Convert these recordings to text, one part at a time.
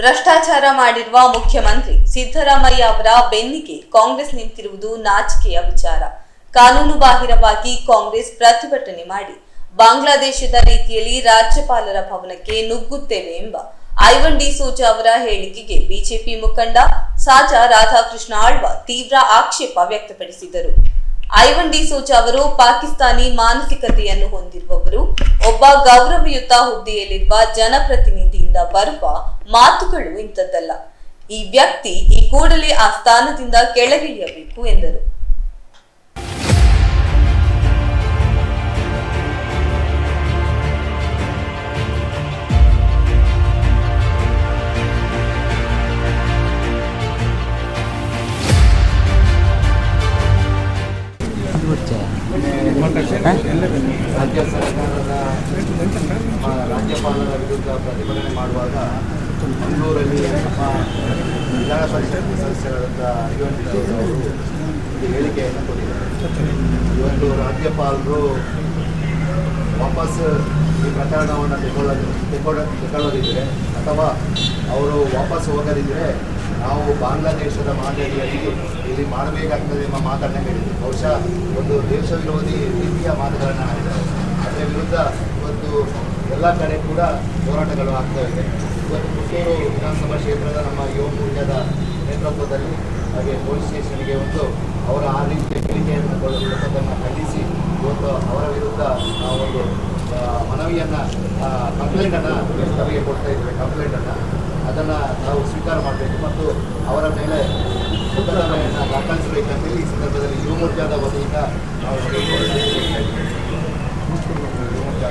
ಭ್ರಷ್ಟಾಚಾರ ಮಾಡಿರುವ ಮುಖ್ಯಮಂತ್ರಿ ಸಿದ್ದರಾಮಯ್ಯ ಅವರ ಬೆನ್ನಿಗೆ ಕಾಂಗ್ರೆಸ್ ನಿಂತಿರುವುದು ನಾಚಿಕೆಯ ವಿಚಾರ. ಕಾನೂನು ಬಾಹಿರವಾಗಿ ಕಾಂಗ್ರೆಸ್ ಪ್ರತಿಭಟನೆ ಮಾಡಿ, ಬಾಂಗ್ಲಾದೇಶದ ರೀತಿಯಲ್ಲಿ ರಾಜ್ಯಪಾಲರ ಭವನಕ್ಕೆ ನುಗ್ಗುತ್ತೇವೆ ಎಂಬ ಐವನ್ ಡಿ ಸೋಜಾ ಅವರ ಹೇಳಿಕೆಗೆ ಬಿಜೆಪಿ ಮುಖಂಡ ಸಾಜಾ ರಾಧಾಕೃಷ್ಣ ಆಳ್ವ ತೀವ್ರ ಆಕ್ಷೇಪ ವ್ಯಕ್ತಪಡಿಸಿದರು. ಐವನ್ ಡಿ ಸೋಚ ಅವರು ಪಾಕಿಸ್ತಾನಿ ಮಾನಸಿಕತೆಯನ್ನು ಹೊಂದಿರುವವರು, ಒಬ್ಬ ಗೌರವಯುತ ಹುದ್ದೆಯಲ್ಲಿರುವ ಜನಪ್ರತಿನಿಧಿಯಿಂದ ಬರುವ ಮಾತುಗಳು ಇಂಥದ್ದಲ್ಲ. ಈ ವ್ಯಕ್ತಿ ಈ ಕೂಡಲೇ ಆ ಸ್ಥಾನದಿಂದ ಕೆಳಗಿಳಿಯಬೇಕು ಎಂದರು. ರಾಜ್ಯಪಾಲರ ವಿರುದ್ಧ ಪ್ರತಿಭಟನೆ ಮಾಡುವಾಗ ಮಂಗಳೂರಲ್ಲಿ ನಮ್ಮ ವಿಧಾನ ಪರಿಷತ್ ಸದಸ್ಯರಾದಂಥ ಒಂದು ಹೇಳಿಕೆಯನ್ನು ಕೊಟ್ಟಿದ್ದಾರೆ. ಇವತ್ತು ರಾಜ್ಯಪಾಲರು ವಾಪಸ್ ಈ ಪ್ರಕರಣವನ್ನು ತೆಗೊಳ್ಳೋದು ತಗೊಳ್ಳ ತೆಗೊಳ್ಳೋದಿದ್ದರೆ ಅಥವಾ ಅವರು ವಾಪಸ್ ಹೋಗದಿದ್ದರೆ ನಾವು ಬಾಂಗ್ಲಾದೇಶದ ಮಾದರಿಯಲ್ಲಿ ಇಲ್ಲಿ ಮಾಡಬೇಕಾಗ್ತದೆ ಎಂಬ ಮಾತನ್ನು ಹೇಳಿದ್ರು. ಬಹುಶಃ ಒಂದು ದೇಶ ವಿರೋಧಿ ರೀತಿಯ ಮಾತುಗಳನ್ನು ಅದರ ವಿರುದ್ಧ ಇವತ್ತು ಎಲ್ಲ ಕಡೆ ಕೂಡ ಹೋರಾಟಗಳು ಆಗ್ತಾ ಇದೆ. ಇವತ್ತು ಪುತ್ತೂರು ವಿಧಾನಸಭಾ ಕ್ಷೇತ್ರದ ನಮ್ಮ ಯುವ ಮೂಲ್ಯದ ನೇತೃತ್ವದಲ್ಲಿ ಹಾಗೆ ಪೊಲೀಸ್ ಸ್ಟೇಷನ್ಗೆ ಒಂದು ಅವರ ಆ ರೀತಿಯ ಹೇಳಿಕೆಯನ್ನು ಕೊಡುವುದನ್ನು ಖಂಡಿಸಿ ಇವತ್ತು ಅವರ ವಿರುದ್ಧ ನಾವು ಒಂದು ಮನವಿಯನ್ನು ಕಂಪ್ಲೇಂಟನ್ನು ನಮಗೆ ಕೊಡ್ತಾ ಇದ್ದೇವೆ. ಕಂಪ್ಲೇಂಟನ್ನು ಅದನ್ನು ನಾವು ಸ್ವೀಕಾರ ಮಾಡಬೇಕು ಮತ್ತು ಅವರ ಮೇಲೆ ಮೊಕದ್ದಮೆಯನ್ನು ದಾಖಲಿಸಬೇಕಂತೇಳಿ ಈ ಸಂದರ್ಭದಲ್ಲಿ ಯುವ ಮೋರ್ಚಾದ ವತಿಯಿಂದ ನಾವು. ಯುವ ಮೋರ್ಚಾ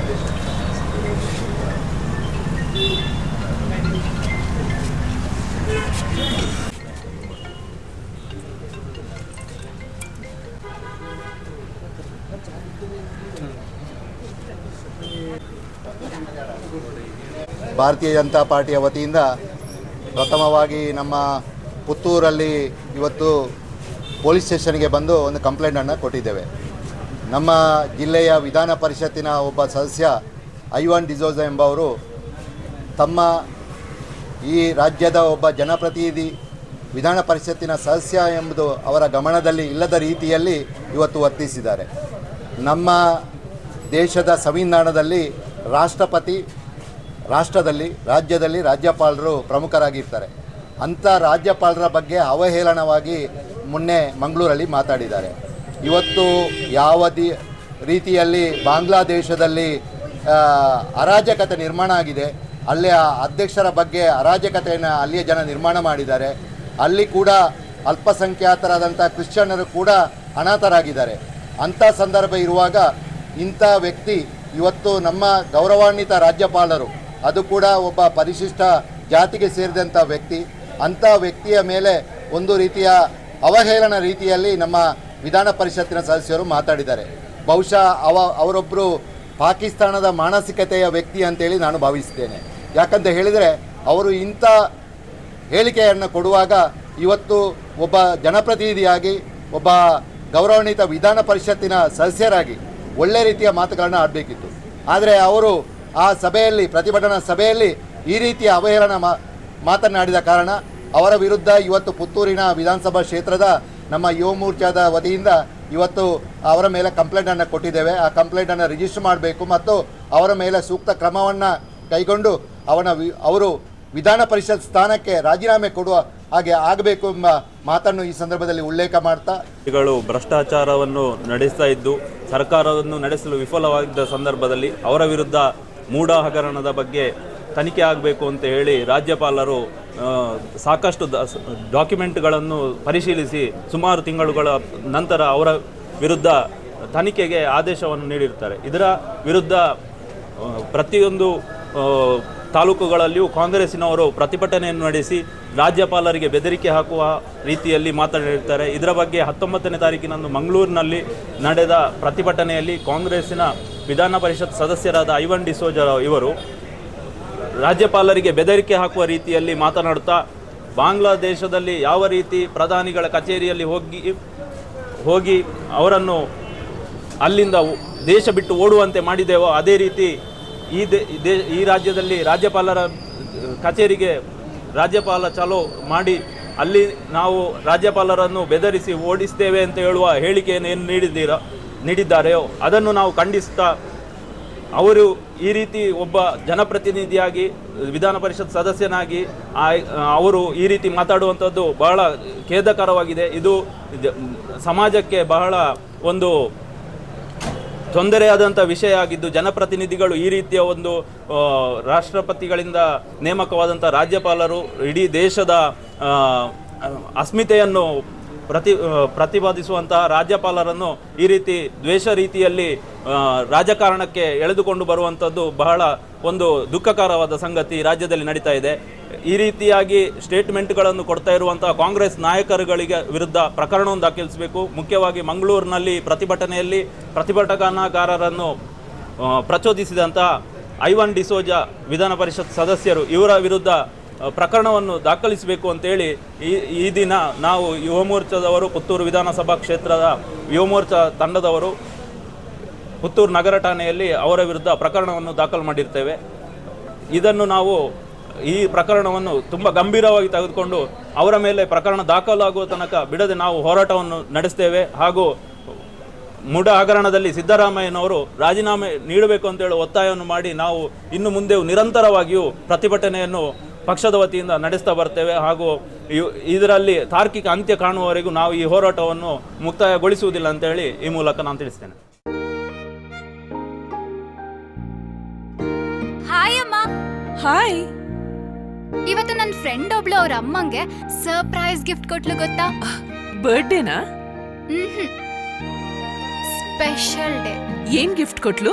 ಭಾರತೀಯ ಜನತಾ ಪಾರ್ಟಿಯ ವತಿಯಿಂದ ಪ್ರಥಮವಾಗಿ ನಮ್ಮ ಪುತ್ತೂರಲ್ಲಿ ಇವತ್ತು ಪೊಲೀಸ್ ಸ್ಟೇಷನ್ಗೆ ಬಂದು ಒಂದು ಕಂಪ್ಲೇಂಟನ್ನು ಕೊಟ್ಟಿದ್ದೇವೆ. ನಮ್ಮ ಜಿಲ್ಲೆಯ ವಿಧಾನ ಪರಿಷತ್ತಿನ ಒಬ್ಬ ಸದಸ್ಯ ಐವಾನ್ ಡಿಸೋಜ ಎಂಬವರು ತಮ್ಮ ಈ ರಾಜ್ಯದ ಒಬ್ಬ ಜನಪ್ರತಿನಿಧಿ ವಿಧಾನ ಪರಿಷತ್ತಿನ ಸದಸ್ಯ ಎಂಬುದು ಅವರ ಗಮನದಲ್ಲಿ ಇಲ್ಲದ ರೀತಿಯಲ್ಲಿ ಇವತ್ತು ವರ್ತಿಸಿದ್ದಾರೆ. ನಮ್ಮ ದೇಶದ ಸಂವಿಧಾನದಲ್ಲಿ ರಾಷ್ಟ್ರಪತಿ ರಾಷ್ಟ್ರದಲ್ಲಿ, ರಾಜ್ಯದಲ್ಲಿ ರಾಜ್ಯಪಾಲರು ಪ್ರಮುಖರಾಗಿರ್ತಾರೆ. ಅಂಥ ರಾಜ್ಯಪಾಲರ ಬಗ್ಗೆ ಅವಹೇಳನವಾಗಿ ಮೊನ್ನೆ ಮಂಗಳೂರಲ್ಲಿ ಮಾತಾಡಿದ್ದಾರೆ. ಇವತ್ತು ಯಾವ ರೀತಿಯಲ್ಲಿ ಬಾಂಗ್ಲಾದೇಶದಲ್ಲಿ ಅರಾಜಕತೆ ನಿರ್ಮಾಣ ಆಗಿದೆ. ಅಲ್ಲಿಯ ಅಧ್ಯಕ್ಷರ ಬಗ್ಗೆ ಅರಾಜಕತೆಯನ್ನು ಅಲ್ಲಿಯ ಜನ ನಿರ್ಮಾಣ ಮಾಡಿದ್ದಾರೆ. ಅಲ್ಲಿ ಕೂಡ ಅಲ್ಪಸಂಖ್ಯಾತರಾದಂಥ ಕ್ರಿಶ್ಚಿಯನ್ನರು ಕೂಡ ಅನಾಥರಾಗಿದ್ದಾರೆ. ಅಂಥ ಸಂದರ್ಭ ಇರುವಾಗ ಇಂಥ ವ್ಯಕ್ತಿ ಇವತ್ತು ನಮ್ಮ ಗೌರವಾನ್ವಿತ ರಾಜ್ಯಪಾಲರು, ಅದು ಕೂಡ ಒಬ್ಬ ಪರಿಶಿಷ್ಟ ಜಾತಿಗೆ ಸೇರಿದಂಥ ವ್ಯಕ್ತಿ, ಅಂಥ ವ್ಯಕ್ತಿಯ ಮೇಲೆ ಒಂದು ರೀತಿಯ ಅವಹೇಳನ ರೀತಿಯಲ್ಲಿ ನಮ್ಮ ವಿಧಾನ ಪರಿಷತ್ತಿನ ಸದಸ್ಯರು ಮಾತಾಡಿದ್ದಾರೆ. ಬಹುಶಃ ಅವ ಅವರೊಬ್ಬರು ಪಾಕಿಸ್ತಾನದ ಮಾನಸಿಕತೆಯ ವ್ಯಕ್ತಿ ಅಂತೇಳಿ ನಾನು ಭಾವಿಸ್ತೇನೆ. ಯಾಕಂತ ಹೇಳಿದರೆ, ಅವರು ಇಂಥ ಹೇಳಿಕೆಯನ್ನು ಕೊಡುವಾಗ ಇವತ್ತು ಒಬ್ಬ ಜನಪ್ರತಿನಿಧಿಯಾಗಿ, ಒಬ್ಬ ಗೌರವಾನ್ವಿತ ವಿಧಾನ ಪರಿಷತ್ತಿನ ಸದಸ್ಯರಾಗಿ ಒಳ್ಳೆ ರೀತಿಯ ಮಾತುಗಳನ್ನು ಆಡಬೇಕಿತ್ತು. ಆದರೆ ಅವರು ಆ ಸಭೆಯಲ್ಲಿ, ಪ್ರತಿಭಟನಾ ಸಭೆಯಲ್ಲಿ ಈ ರೀತಿಯ ಅವಹೇಳನ ಮಾತನಾಡಿದ ಕಾರಣ ಅವರ ವಿರುದ್ಧ ಇವತ್ತು ಪುತ್ತೂರಿನ ವಿಧಾನಸಭಾ ಕ್ಷೇತ್ರದ ನಮ್ಮ ಯುವ ಮೋರ್ಚಾದ ವತಿಯಿಂದ ಇವತ್ತು ಅವರ ಮೇಲೆ ಕಂಪ್ಲೇಂಟನ್ನು ಕೊಟ್ಟಿದ್ದೇವೆ. ಆ ಕಂಪ್ಲೇಂಟನ್ನು ರಿಜಿಸ್ಟರ್ ಮಾಡಬೇಕು ಮತ್ತು ಅವರ ಮೇಲೆ ಸೂಕ್ತ ಕ್ರಮವನ್ನು ಕೈಗೊಂಡು ಅವನ ವಿ, ಅವರು ವಿಧಾನ ಪರಿಷತ್ ಸ್ಥಾನಕ್ಕೆ ರಾಜೀನಾಮೆ ಕೊಡುವ ಹಾಗೆ ಆಗಬೇಕು ಎಂಬ ಮಾತನ್ನು ಈ ಸಂದರ್ಭದಲ್ಲಿ ಉಲ್ಲೇಖ ಮಾಡ್ತಾ ಭ್ರಷ್ಟಾಚಾರವನ್ನು ನಡೆಸ್ತಾ ಇದ್ದು, ಸರ್ಕಾರವನ್ನು ನಡೆಸಲು ವಿಫಲವಾಗಿದ್ದ ಸಂದರ್ಭದಲ್ಲಿ ಅವರ ವಿರುದ್ಧ ಮೂಢ ಹಗರಣದ ಬಗ್ಗೆ ತನಿಖೆ ಆಗಬೇಕು ಅಂತ ಹೇಳಿ ರಾಜ್ಯಪಾಲರು ಸಾಕಷ್ಟು ಡಾಕ್ಯುಮೆಂಟ್ಗಳನ್ನು ಪರಿಶೀಲಿಸಿ ಸುಮಾರು ತಿಂಗಳುಗಳ ನಂತರ ಅವರ ವಿರುದ್ಧ ತನಿಖೆಗೆ ಆದೇಶವನ್ನು ನೀಡಿರ್ತಾರೆ ಇದರ ವಿರುದ್ಧ ಪ್ರತಿಯೊಂದು ತಾಲೂಕುಗಳಲ್ಲಿಯೂ ಕಾಂಗ್ರೆಸ್ಸಿನವರು ಪ್ರತಿಭಟನೆಯನ್ನು ನಡೆಸಿ ರಾಜ್ಯಪಾಲರಿಗೆ ಬೆದರಿಕೆ ಹಾಕುವ ರೀತಿಯಲ್ಲಿ ಮಾತನಾಡಿರ್ತಾರೆ ಇದರ ಬಗ್ಗೆ ಹತ್ತೊಂಬತ್ತನೇ ತಾರೀಕಿನಂದು ಮಂಗಳೂರಿನಲ್ಲಿ ನಡೆದ ಪ್ರತಿಭಟನೆಯಲ್ಲಿ ಕಾಂಗ್ರೆಸ್ಸಿನ ವಿಧಾನ ಪರಿಷತ್ ಸದಸ್ಯರಾದ ಐವನ್ ಡಿಸೋಜ ಇವರು ರಾಜ್ಯಪಾಲರಿಗೆ ಬೆದರಿಕೆ ಹಾಕುವ ರೀತಿಯಲ್ಲಿ ಮಾತನಾಡುತ್ತಾ, ಬಾಂಗ್ಲಾದೇಶದಲ್ಲಿ ಯಾವ ರೀತಿ ಪ್ರಧಾನಿಗಳ ಕಚೇರಿಯಲ್ಲಿ ಹೋಗಿ ಹೋಗಿ ಅವರನ್ನು ಅಲ್ಲಿಂದ ದೇಶ ಬಿಟ್ಟು ಓಡುವಂತೆ ಮಾಡಿದೆವೋ, ಅದೇ ರೀತಿ ಈ ದೇ, ಈ ಈ ರಾಜ್ಯದಲ್ಲಿ ರಾಜ್ಯಪಾಲರ ಕಚೇರಿಗೆ ರಾಜ್ಯಪಾಲ ಚಲೋ ಮಾಡಿ, ಅಲ್ಲಿ ನಾವು ರಾಜ್ಯಪಾಲರನ್ನು ಬೆದರಿಸಿ ಓಡಿಸ್ತೇವೆ ಅಂತ ಹೇಳುವ ಹೇಳಿಕೆಯನ್ನು ಏನು ನೀಡಿದ್ದೀರಾ, ನೀಡಿದ್ದಾರೆಯೋ, ಅದನ್ನು ನಾವು ಖಂಡಿಸ್ತಾ ಅವರು ಈ ರೀತಿ ಒಬ್ಬ ಜನಪ್ರತಿನಿಧಿಯಾಗಿ, ವಿಧಾನ ಪರಿಷತ್ ಸದಸ್ಯನಾಗಿ ಅವರು ಈ ರೀತಿ ಮಾತಾಡುವಂಥದ್ದು ಬಹಳ ಖೇದಕರವಾಗಿದೆ. ಇದು ಸಮಾಜಕ್ಕೆ ಬಹಳ ಒಂದು ತೊಂದರೆಯಾದಂಥ ವಿಷಯ ಆಗಿದ್ದು, ಜನಪ್ರತಿನಿಧಿಗಳು ಈ ರೀತಿಯ ಒಂದು ರಾಷ್ಟ್ರಪತಿಗಳಿಂದ ನೇಮಕವಾದಂಥ ರಾಜ್ಯಪಾಲರು ಇಡೀ ದೇಶದ ಅಸ್ಮಿತೆಯನ್ನು ಪ್ರತಿ ಪ್ರತಿಪಾದಿಸುವಂತಹ ರಾಜ್ಯಪಾಲರನ್ನು ಈ ರೀತಿ ದ್ವೇಷ ರೀತಿಯಲ್ಲಿ ರಾಜಕಾರಣಕ್ಕೆ ಎಳೆದುಕೊಂಡು ಬರುವಂಥದ್ದು ಬಹಳ ಒಂದು ದುಃಖಕರವಾದ ಸಂಗತಿ ರಾಜ್ಯದಲ್ಲಿ ನಡೀತಾ ಇದೆ. ಈ ರೀತಿಯಾಗಿ ಸ್ಟೇಟ್ಮೆಂಟ್ಗಳನ್ನು ಕೊಡ್ತಾ ಇರುವಂತಹ ಕಾಂಗ್ರೆಸ್ ನಾಯಕರುಗಳಿಗೆ ವಿರುದ್ಧ ಪ್ರಕರಣವನ್ನು ದಾಖಲಿಸಬೇಕು. ಮುಖ್ಯವಾಗಿ ಮಂಗಳೂರಿನಲ್ಲಿ ಪ್ರತಿಭಟನೆಯಲ್ಲಿ ಪ್ರತಿಭಟನಾಕಾರರನ್ನು ಪ್ರಚೋದಿಸಿದಂತಹ ಐವನ್ ಡಿಸೋಜಾ ವಿಧಾನ ಪರಿಷತ್ ಸದಸ್ಯರು ಇವರ ವಿರುದ್ಧ ಪ್ರಕರಣವನ್ನು ದಾಖಲಿಸಬೇಕು ಅಂತೇಳಿ ಈ ಈ ದಿನ ನಾವು ಯುವ ಮೋರ್ಚಾದವರು ಪುತ್ತೂರು ವಿಧಾನಸಭಾ ಕ್ಷೇತ್ರದ ಯುವ ಮೋರ್ಚಾ ತಂಡದವರು, ಪುತ್ತೂರು ನಗರ ಠಾಣೆಯಲ್ಲಿ ಅವರ ವಿರುದ್ಧ ಪ್ರಕರಣವನ್ನು ದಾಖಲು ಮಾಡಿರ್ತೇವೆ. ಇದನ್ನು ನಾವು ಈ ಪ್ರಕರಣವನ್ನು ತುಂಬ ಗಂಭೀರವಾಗಿ ತೆಗೆದುಕೊಂಡು ಅವರ ಮೇಲೆ ಪ್ರಕರಣ ದಾಖಲಾಗುವ ತನಕ ಬಿಡದೆ ನಾವು ಹೋರಾಟವನ್ನು ನಡೆಸ್ತೇವೆ. ಹಾಗೂ ಮುಡ ಹಗರಣದಲ್ಲಿ ಸಿದ್ದರಾಮಯ್ಯನವರು ರಾಜೀನಾಮೆ ನೀಡಬೇಕು ಅಂತೇಳಿ ಒತ್ತಾಯವನ್ನು ಮಾಡಿ ನಾವು ಇನ್ನು ಮುಂದೆ ನಿರಂತರವಾಗಿಯೂ ಪ್ರತಿಭಟನೆಯನ್ನು ಪಕ್ಷದ ವತಿಯಿಂದ ನಡೆಸ್ತಾ ಬರ್ತೇವೆ ಹಾಗೂ ಇದರಲ್ಲಿ ತಾರ್ಕಿಕ ಅಂತ್ಯ ಕಾಣುವವರೆಗೂ ನಾವು ಈ ಹೋರಾಟವನ್ನು ಮುಕ್ತಾಯಗೊಳಿಸುವುದಿಲ್ಲ ಅಂತ ಹೇಳಿ ಈ ಮೂಲಕ ನಾನು ತಿಳಿಸ್ತೇನೆ. ಹಾಯ್ ಅಮ್ಮ. ಹಾಯ್ ಇವತ್ತು ನನ್ನ ಫ್ರೆಂಡ್ ಒಬ್ಳು ಅವ್ರ ಅಮ್ಮಂಗೆ ಸರ್ಪ್ರೈಸ್ ಗಿಫ್ಟ್ ಕೊಟ್ಲು ಗೊತ್ತಾ? ಬರ್ಡೇನಾ ಸ್ಪೆಷಲ್ ಡೇ ಏನ್ ಗಿಫ್ಟ್ ಕೊಟ್ಲು?